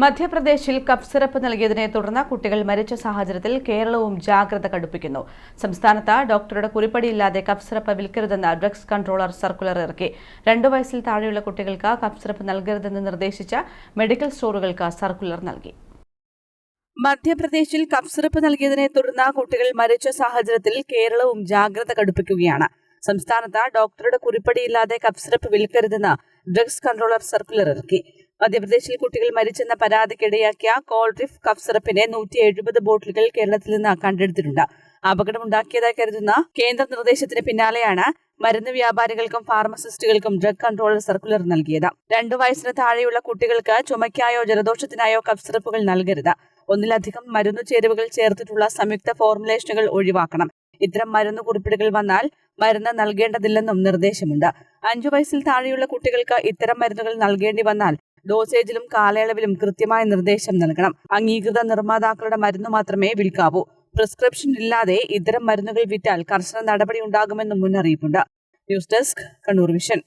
മധ്യപ്രദേശിൽ cough syrup നൽകിയതിനെ തുടർന്ന് കുട്ടികൾ മരിച്ച സാഹചര്യത്തിൽ കേരളവും ജാഗ്രത കടുപ്പിക്കുന്നു. സംസ്ഥാനത്ത് ഡോക്ടറുടെ കുറിപ്പടിയില്ലാതെ കഫ് സിറപ്പ് വിൽക്കരുതെന്ന് ഡ്രഗ്സ് കൺട്രോളർ സർക്കുലർ ഇറക്കി. രണ്ടു വയസ്സിൽ താഴെയുള്ള കുട്ടികൾക്ക് കഫ് സിറപ്പ് നൽകരുതെന്ന് നിർദ്ദേശിച്ച മെഡിക്കൽ സ്റ്റോറുകൾക്ക് സർക്കുലർ നൽകി. മധ്യപ്രദേശിൽ കഫ് സിറപ്പ് നൽകിയതിനെ തുടർന്ന് കുട്ടികൾ മരിച്ച സാഹചര്യത്തിൽ കേരളവും ജാഗ്രത കടുപ്പിക്കുകയാണ്. സംസ്ഥാനത്ത് ഡോക്ടറുടെ കുറിപ്പടിയില്ലാതെ കഫ് സിറപ്പ് വിൽക്കരുതെന്ന് ഡ്രഗ്സ് കൺട്രോളർ സർക്കുലർ ഇറക്കി. മധ്യപ്രദേശിൽ കുട്ടികൾ മരിച്ചെന്ന പരാതിക്കിടയാക്കിയ കോൾട്രിഫ് കഫ് സിറപ്പിന്റെ നൂറ്റി എഴുപത് ബോട്ടിലുകൾ കേരളത്തിൽ നിന്ന് കണ്ടെടുത്തിട്ടുണ്ട്. അപകടമുണ്ടാക്കിയതായി കരുതുന്ന കേന്ദ്ര നിർദ്ദേശത്തിന് പിന്നാലെയാണ് മരുന്ന് വ്യാപാരികൾക്കും ഫാർമസിസ്റ്റുകൾക്കും ഡ്രഗ് കൺട്രോളർ സർക്കുലർ നൽകിയത്. രണ്ടു വയസ്സിന് താഴെയുള്ള കുട്ടികൾക്ക് ചുമയ്ക്കായോ ജലദോഷത്തിനായോ കഫ് സിറപ്പുകൾ നൽകരുത്. ഒന്നിലധികം മരുന്ന് ചേരുവകൾ ചേർത്തിട്ടുള്ള സംയുക്ത ഫോർമുലേഷനുകൾ ഒഴിവാക്കണം. ഇത്തരം മരുന്ന് കുറിപ്പിടുകൾ വന്നാൽ മരുന്ന് നൽകേണ്ടതില്ലെന്നും നിർദ്ദേശമുണ്ട്. അഞ്ചു വയസ്സിൽ താഴെയുള്ള കുട്ടികൾക്ക് ഇത്തരം മരുന്നുകൾ നൽകേണ്ടി വന്നാൽ ഡോസേജിലും കാലയളവിലും കൃത്യമായ നിർദ്ദേശം നൽകണം. അംഗീകൃത നിർമ്മാതാക്കളുടെ മരുന്ന് മാത്രമേ വിൽക്കാവൂ. പ്രിസ്ക്രിപ്ഷൻ ഇല്ലാതെ ഇത്തരം മരുന്നുകൾ വിറ്റാൽ കർശന നടപടി ഉണ്ടാകുമെന്നും മുന്നറിയിപ്പുണ്ട്. News desk Kannur vision.